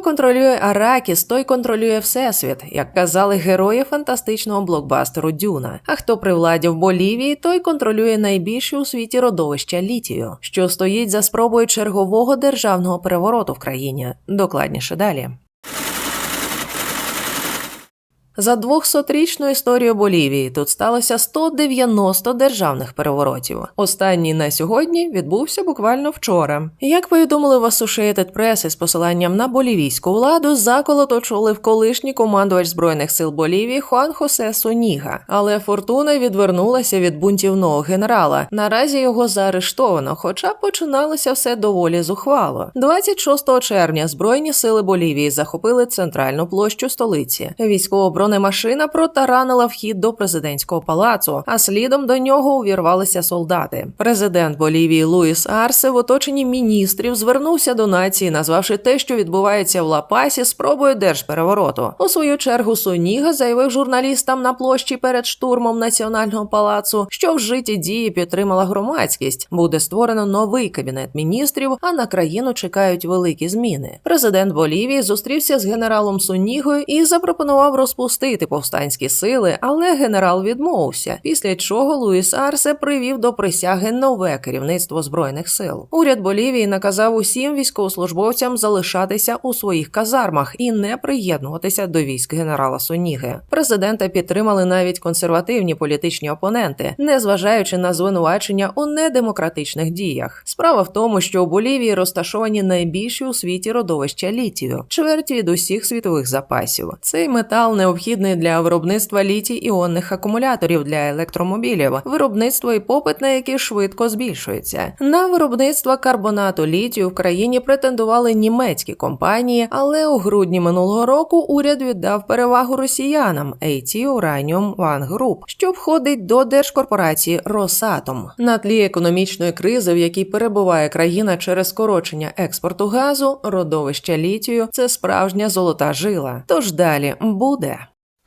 Контролює Аракіс, той контролює всесвіт, як казали герої фантастичного блокбастеру Дюна. А хто при владі в Болівії, той контролює найбільше у світі родовища літію, що стоїть за спробою чергового державного перевороту в країні. Докладніше далі. За 200-річну історію Болівії тут сталося 190 державних переворотів. Останній на сьогодні відбувся буквально вчора. Як повідомили в Associated Press із посиланням на болівійську владу, заколот очолив колишній командувач збройних сил Болівії Хуан Хосе Суніга. Але фортуна відвернулася від бунтівного генерала. Наразі його заарештовано, хоча починалося все доволі зухвало. 26 червня збройні сили Болівії захопили центральну площу столиці. Військово бронемашина протаранила вхід до президентського палацу, а слідом до нього увірвалися солдати. Президент Болівії Луїс Арсе в оточенні міністрів звернувся до нації, назвавши те, що відбувається в Лапасі, спробою держперевороту. У свою чергу Суніга заявив журналістам на площі перед штурмом національного палацу, що вжиті дії підтримала громадськість. Буде створено новий кабінет міністрів, а на країну чекають великі зміни. Президент Болівії зустрівся з генералом Сунігою і запропонував розпустити відпустити повстанські сили, але генерал відмовився. Після чого Луїс Арсе привів до присяги нове керівництво збройних сил. Уряд Болівії наказав усім військовослужбовцям залишатися у своїх казармах і не приєднуватися до військ генерала Соніги. Президента підтримали навіть консервативні політичні опоненти, незважаючи на звинувачення у недемократичних діях. Справа в тому, що у Болівії розташовані найбільші у світі родовища літію, чверть від усіх світових запасів. Цей метал необхідний необхідний для виробництва літій іонних акумуляторів для електромобілів, виробництво і попит на які швидко збільшується. На виробництво карбонату літію в країні претендували німецькі компанії, але у грудні минулого року уряд віддав перевагу росіянам AT Uranium One Group, що входить до держкорпорації Росатом. На тлі економічної кризи, в якій перебуває країна через скорочення експорту газу, родовище літію це справжня золота жила. Тож далі буде.